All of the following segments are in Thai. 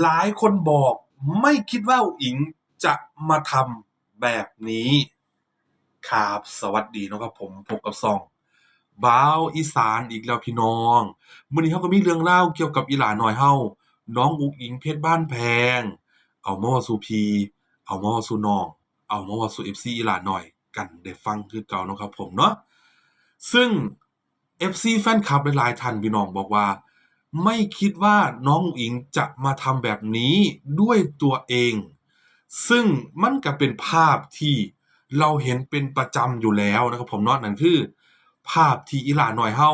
หลายคนบอกไม่คิดว่าอุ๋งอิงจะมาทำแบบนี้ ครับสวัสดีนะครับผมพบกับซองบ้าวอีสานอีกแล้วพี่น้องมื้อนี้เฮาก็มีเรื่องเล่าเกี่ยวกับอีหลาน้อยเฮาน้องอุ๋งอิงเพชรบ้านแพง เอามาเว้าสู่พี่ เอามาเว้าสู่น้อง เอามาว้าสู่ FC อีหลาน้อยกันได้ฟังคือเก่านะครับผมเนาะซึ่ง FC แฟนคลับหลายๆท่านพี่น้องบอกว่า ไม่คิดว่าน้องอิงจะมาทำแบบนี้ด้วยตัวเอง ซึ่งมันก็เป็นภาพที่เราเห็นเป็นประจำอยู่แล้วนะครับผมเนาะนั่นคือ ภาพที่อีหลาน้อยเฮา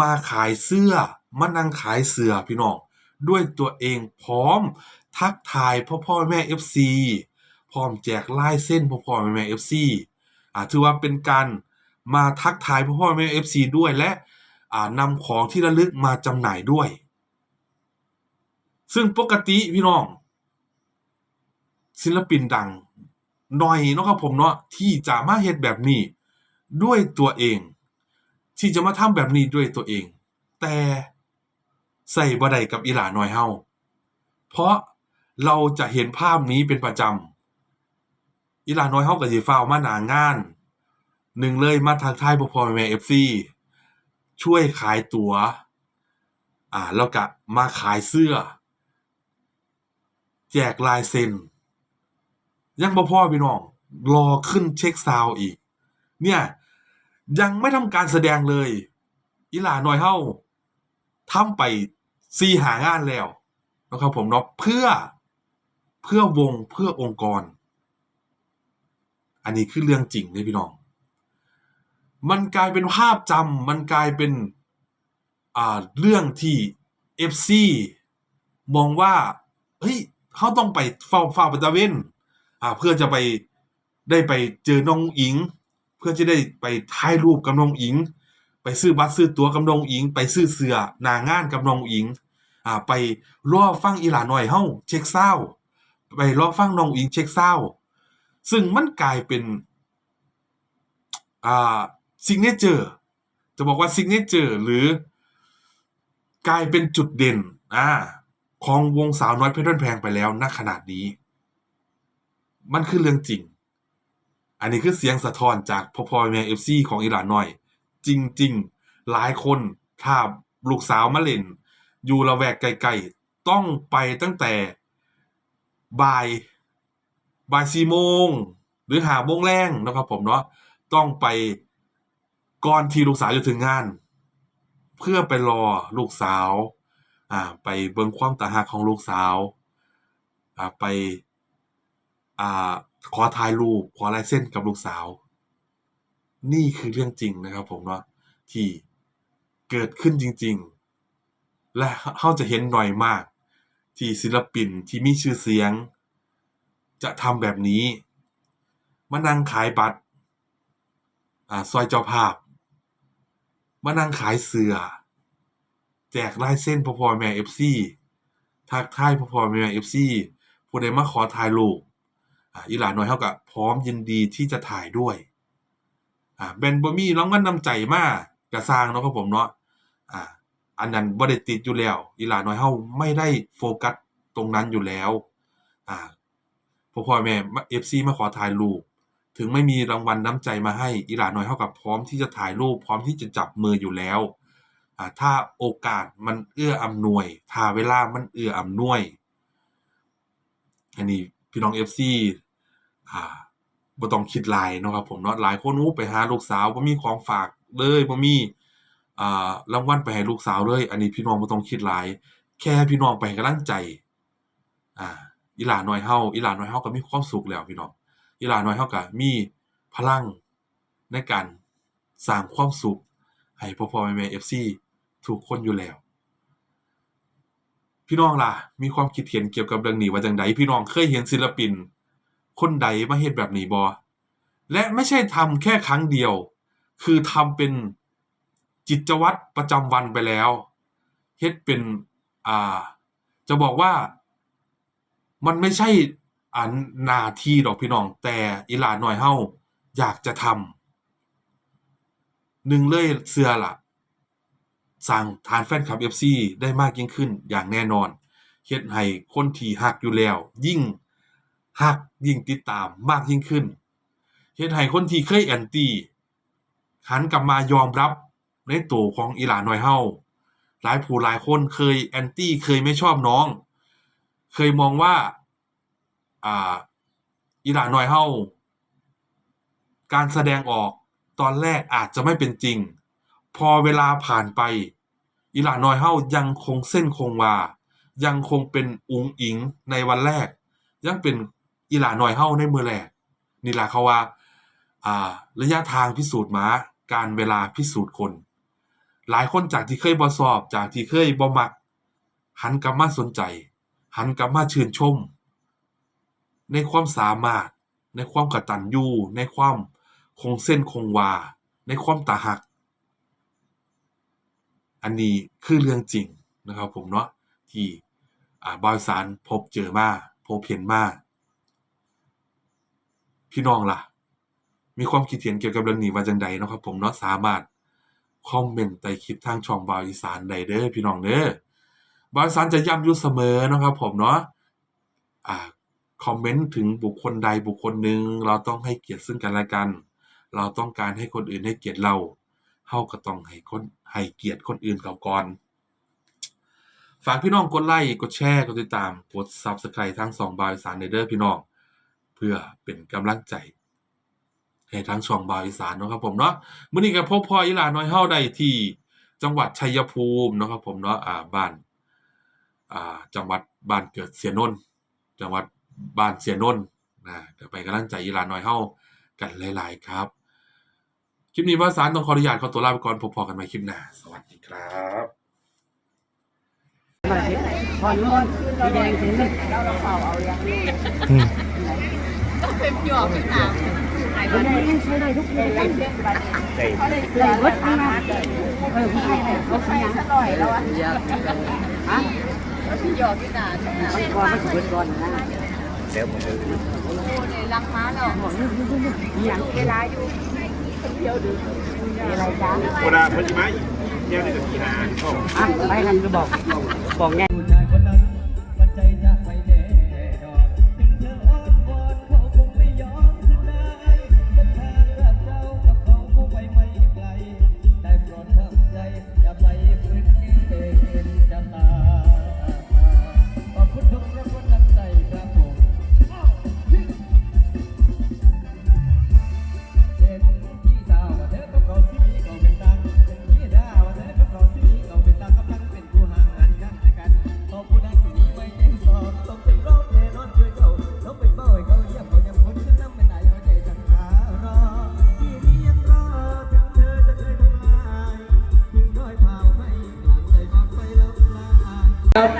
มาขายเสื้อมานั่งขายเสื้อพี่น้องด้วยตัวเองพร้อมทักทายพ่อพ่อแม่ FC พร้อมแจกลายเส้นพ่อพ่อแม่แม่ FC อ่าถือว่าเป็นการมาทักทายพ่อพ่อแม่ FC ด้วยและ นำของที่ระลึกมาจำหน่ายด้วย ซึ่งปกติพี่น้อง ศิลปินดังหน่อยเนาะครับผมเนาะที่จะมาเฮ็ดแบบนี้ด้วยตัวเอง ที่จะมาทำแบบนี้ด้วยตัวเอง แต่ใส่บ่ได้กับอีหลาน้อยเฮาเพราะเราจะเห็นภาพนี้เป็นประจำอีหลาน้อยเฮาก็สิฟ้าวมาหนางานหนึ่งเลยมาทักทายพ่อพ่อแม่ FC ช่วยขายตั๋ว อ่า แล้วก็มาขายเสื้อ แจกลายเซ็น ยังบ่พอพี่น้อง รอขึ้นเช็คซาวอีก เนี่ย ยังไม่ทำการแสดงเลย อีหลาน้อยเฮาทำไปสี่หางานแล้วนะครับผมเนาะเพื่อเพื่อวงเพื่อองค์กร อันนี้คือเรื่องจริงเลยพี่น้อง มันกลายเป็นภาพจำมันกลายเป็นอ่าเรื่องที่ FC มองว่าเฮ้ยเขาต้องไปเฝ้าเฝ้าประตะเวนอ่าเพื่อจะไปได้ไปเจอน้องอิง เพื่อจะได้ไปถ่ายรูปกับน้องอิง ไปซื้อบัตรซื้อตั๋วกับน้องอิง ไปซื้อเสื้อนางานกับน้องอิงอ่าไปรอฟังอีหลาน้อยเฮ้าเช็คซาวด์ไปรอฟังน้องอิงเช็คซาวด์ซึ่งมันกลายเป็นอ่า ซิกเนเจอร์จะบอกว่าซิกเนเจอร์หรือกลายเป็นจุดเด่นอ่าของวงสาวน้อยเพชรบ้นแพงไปแล้วณขนาดนี้ มันคือเรื่องจริง อันนี้คือเสียงสะท้อนจากพ่อพ่อแม่เอฟซีของอีหลานน้อย จริง ๆ หลายคนถ้าลูกสาวมาเล่น อยู่ละแวกไกลๆต้องไปตั้งแต่บ่ายบ่ายสี่โมง หรือหาโมงแรงนะครับผมเนาะต้องไป ก่อนที่ลูกสาวจะถึงงาน เพื่อไปรอลูกสาวอ่าไปเบิ่งความตาหักของลูกสาวอ่าไปอ่าขอถ่ายรูปขอลายเซ็นกับลูกสาว นี่คือเรื่องจริงนะครับผมเนาะที่เกิดขึ้นจริง ๆ และเราจะเห็นหน้อยมาก ที่ศิลปินที่มีชื่อเสียง จะทำแบบนี้ มานั่งขายบัตรอ่าซอยเจ้าภาพ มานั่งขายเสื้อแจกลายเซ็นพ่อพ่อแม่ FC ทักทายพ่อพ่อแม่ FC ผู้ใดมาขอถ่ายรูปอีหลาน้อยเฮาก็พร้อมยินดีที่จะถ่ายด้วยอ่าแม่นบ่มีรางวัลนำใจมาก็สร้างเนาะครับผมเนาะอ่าอันนั้นบ่ได้ติดอยู่แล้ว อีหลาน้อยเฮาไม่ได้โฟกัสตรงนั้นอยู่แล้วอ่าพ่อพ่อแม่ FC มาขอถ่ายรูป ถึงไม่มีรางวัลน้ำใจมาให้อีหลาน้อยเฮาก็พร้อมที่จะถ่ายรูปพร้อมที่จะจับมืออยู่แล้วถ้าโอกาสมันเอื้ออำนวย ถ้าเวลามันเอื้ออำนวย อันนี้พี่น้อง FC อ่าบ่ต้องคิดหลายเนาะครับผมเนาะหลายคนโอ้ไปหาลูกสาวบ่มีของฝากเลยบ่มีอ่ารางวัลไปให้ลูกสาวเลย อันนี้พี่น้องบ่ต้องคิดหลาย แค่พี่น้องไปให้กำลังใจ อ่าอีหลาน้อยเฮาอีหลาน้อยเฮาก็มีความสุขแล้วพี่น้อง อีหลาน้อยเฮาก็มีพลังในการสร้างความสุข ให้พ่อพ่อแม่แม่ FC ทุกคนอยู่แล้ว พี่น้องล่ะ มีความคิดเห็นเกี่ยวกับเรื่องนี้ว่าจั่งใดพี่น้องเคยเห็นศิลปิน คนใดมาเฮ็ดแบบนี้บ่และไม่ใช่ทำแค่ครั้งเดียว คือทำเป็นกิจวัตรประจำวันไปแล้ว เฮ็ดเป็น อ่า จะบอกว่า มันไม่ใช่ อ่าหน้าที่ดอกพี่น้อง แต่อีหลาน้อยเฮาอยากจะทำหนึ่งเลยเชื่อล่ะสร้างฐานแฟนคลับ FC ได้มากยิ่งขึ้นอย่างแน่นอนเฮ็ดให้คนที่ฮักอยู่แล้ว ยิ่งฮักยิ่งติดตามมากยิ่งขึ้นเฮ็ดให้คนที่เคยแอนตี้หันกลับมายอมรับในตัวของอีหลาน้อยเฮาหลายผู้หลายคนเคยแอนตี้เคยไม่ชอบน้อง เคยมองว่า อ่าอีหลาน้อยเฮาการแสดงออกตอนแรกอาจจะไม่เป็นจริง พอเวลาผ่านไป อีหลาน้อยเฮายังคงเส้นคงวายังคงเป็นอุงอิงในวันแรก ยังเป็นอีหลาน้อยเฮาในมือแรกนี่ล่ะเขาว่าอ่าระยะทางพิสูจน์มาการเวลาพิสูจน์คน หลายคนจากที่เคยบ่สอบจากที่เคยบ่มัก หันกลับมาสนใจ หันกลับมาชื่นชม ในความสามารถ ในความกตัญญูในความคงเส้นคงวา ในความตาหัก อันนี้คือเรื่องจริงนะครับผมเนาะที่บอยสารพบเจอมาพบเห็นมาพี่น้องล่ะ มีความคิดเห็นเกี่ยวกับเรื่องนี้ว่าจังใดนะครับผมเนาะสามารถคอมเมนต์ใต้คลิปทางช่องบอยอีสานได้เด้อพี่น้องเด้อบอยอีสานจะย้ำอยู่เสมอนะครับผมเนาะอ่า คอมเมนต์ถึงบุคคลใดบุคคลหนึ่งเราต้องให้เกียรติซึ่งกันและกัน เราต้องการให้คนอื่นให้เกียรติเราเฮาก็ต้องให้คนให้เกียรติคนอื่นเขาก่อน ฝากพี่น้องกดไลค์กดแชร์กดติดตามกด Subscribe ทั้งสองบายสารเด้อพี่น้อง เพื่อเป็นกำลังใจ ให้ทั้งช่องบาวอีสานเนาะครับผมเนาะมื้อนี้ก็พบพ่ออีหลาน้อยเฮาได้ที่จังหวัดชัยภูมิเนาะครับผมเนาะอ่าบ้านอ่าจังหวัดบ้านเกิดเสียนนท์จังหวัด บ้านเสียนนท์นะก็ไปกำลังใจอีหลาน้อยเฮากันหลาย ๆ ครับ คลิปนี้ว่าสารต้องขออนุญาตขอตัวลาไปก่อนพบพอกันใหม่คลิปหน้าสวัสดีครับพอนู้นสีแดงสีนี่เป็นหยอกพี่ถามสีแดงนี่ใช้ได้ทุกเดือนเลยวัดข้างหน้าเออผู้ชายเนี่ยเขาสีหยังอร่อยแล้วอะฮะพี่หยอกพี่ถามต้องก่อนมันสุดก่อนนะ โอ้ในรักม้าเราบอกนี่นี่นี่นี่หยังเวลาอยู่คนเดียวดึกมีอะไรจ้าโบราพัชิมะแก้วในตะทิหาก็อะไปกันก็บอกบอกไง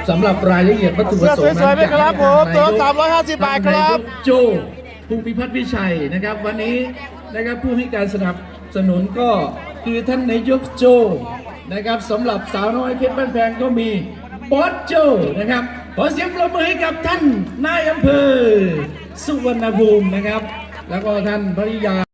สำหรับรายละเอียดวัตถุประสงค์เสื้อสวยๆไหมครับผมตัวละ350บาทครับ โจภูมิพัฒน์วิชัยนะครับ วันนี้นะครับผู้ให้การสนับสนุนก็คือท่านนายกโจนะครับสำหรับสาวน้อยเพชรบ้านแพงก็มีบอสโจนะครับขอเสียงปรบมือให้กับท่านนายอำเภอ สุวรรณภูมินะครับ แล้วก็ท่านภริยา